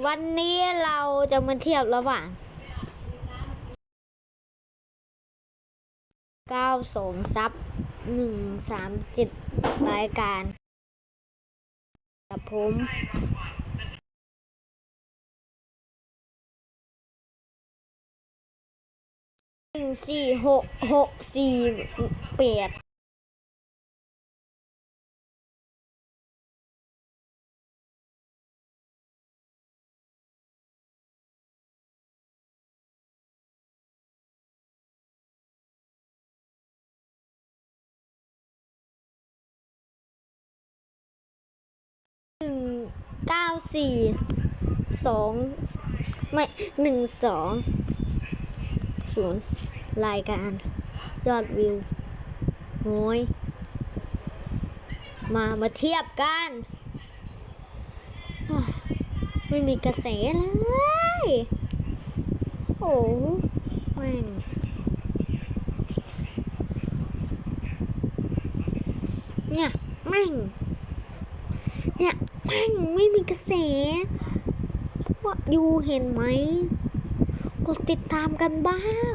วันนี้เราจะมาเทียบระหว่างเก้าสองซับหนึ่งสามเจ็ดรายการ กับผมหนึ่งสี่หกหกสี่แปด หนึ่งเก้าสี่สองไม่หนึ่งสองศูนย์รายการ ยอดวิวน้อยมามาเทียบกัน ไม่มีกระแสเลย โอ้แม่งเนี่ยแม่งเนี่ย แม่งไม่มีกระแสว่าอยู่เห็นไหม กดติดตามกันบ้าง